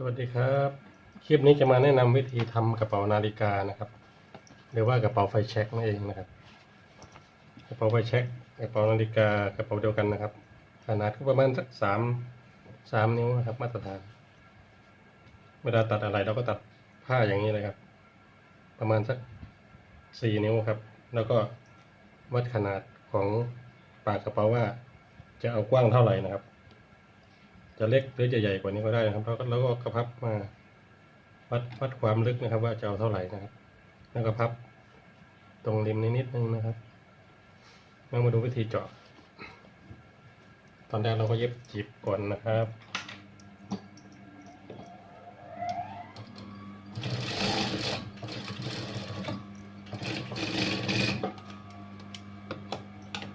สวัสดีครับ คลิปนี้จะมาแนะนำวิธีทำกระเป๋านาฬิกานะครับ หรือว่ากระเป๋าไฟแช็กนั่นเองนะครับ กระเป๋าไฟแช็กกระเป๋านาฬิกากระเป๋าเดียวกันนะครับ ขนาดก็ประมาณสักสามสามนิ้วนะครับ มาตรฐาน เวลาตัดอะไรเราก็ตัดผ้าอย่างนี้เลยครับ ประมาณสักสี่นิ้วครับ แล้วก็วัดขนาดของปากกระเป๋าว่าจะเอากว้างเท่าไหร่นะครับ จะเล็กหรือจะใหญ่กว่านี้ก็ได้นะครับ แล้วก็แล้วก็กระพับมาวัดวัดความลึกนะครับ ว่าจะเอาเท่าไหร่นะครับ แล้วก็พับตรงริมนิดนิดนึงนะครับแล้วมาดูวิธีเจาะ ตอนแรกเราก็เย็บจีบก่อนนะครับ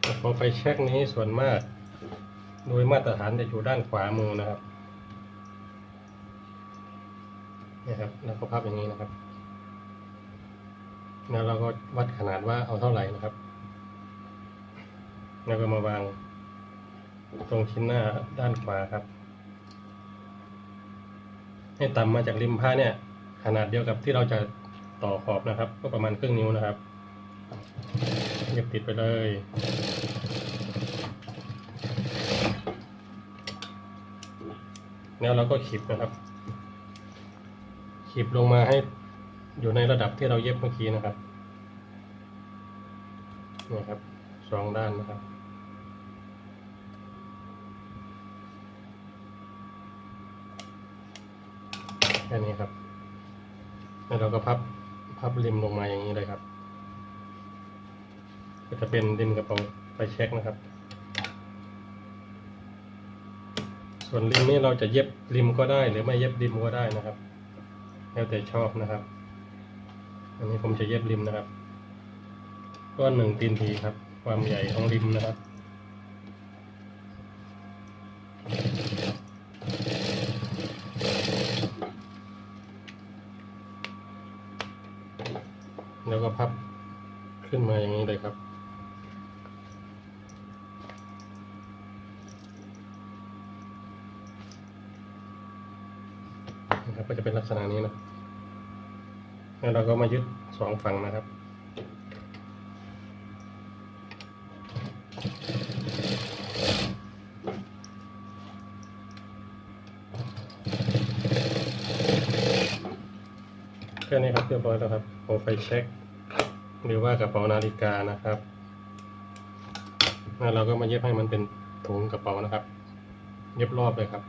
กระเป๋าไฟแช็กนี้ส่วนมาก โดยมาตรฐานจะอยู่ด้านขวามือนะครับนี่ครับแล้วก็พับอย่างนี้นะครับ แล้วเราก็วัดขนาดว่าเอาเท่าไหร่นะครับ แล้วก็มาวางตรงชิ้นหน้าด้านขวาครับ ให้ต่ำมาจากริมผ้าเนี่ย ขนาดเดียวกับที่เราจะต่อขอบนะครับ ก็ประมาณครึ่งนิ้วนะครับเย็บติดไปเลย แล้วเราก็ขีดนะครับ ขีดลงมาให้อยู่ในระดับที่เราเย็บเมื่อกี้นะครับนี่ครับสองด้านนะครับ แค่นี้ครับ แล้วเราก็พับพับริมลงมาอย่างนี้เลยครับ ก็จะเป็นริมกระเป๋าไฟเช็คนะครับ ส่วนริมนี้เราจะเย็บริมก็ได้ หรือไม่เย็บริมก็ได้นะครับ แล้วแต่ชอบนะครับ อันนี้ผมจะเย็บริมนะครับก็หนึ่งตีนทีครับ ความใหญ่ของริมนะครับแล้วก็พับขึ้นมาอย่างนี้เลยครับ นะครับ ก็จะเป็นลักษณะนี้นะแล้วเราก็มายึดสองฝั่งนะครับแค่นี้ครับเรียบร้อยแล้วครับโปรไฟเช็ค หรือว่ากระเป๋านาฬิกานะครับแล้วเราก็มาเย็บให้มันเป็นถุงกระเป๋านะครับ เย็บรอบเลยครับ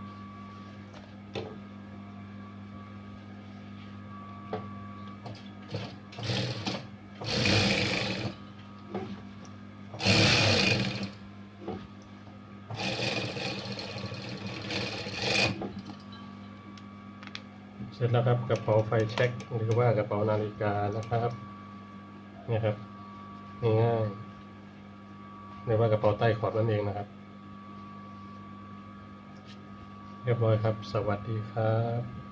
เสร็จแล้วครับกระเป๋าไฟเช็คหรือว่ากระเป๋านาฬิกานะครับเนี่ยครับง่ายเรียกว่ากระเป๋าใต้ขอบนั่นเองนะครับ เรียบร้อยครับ สวัสดีครับ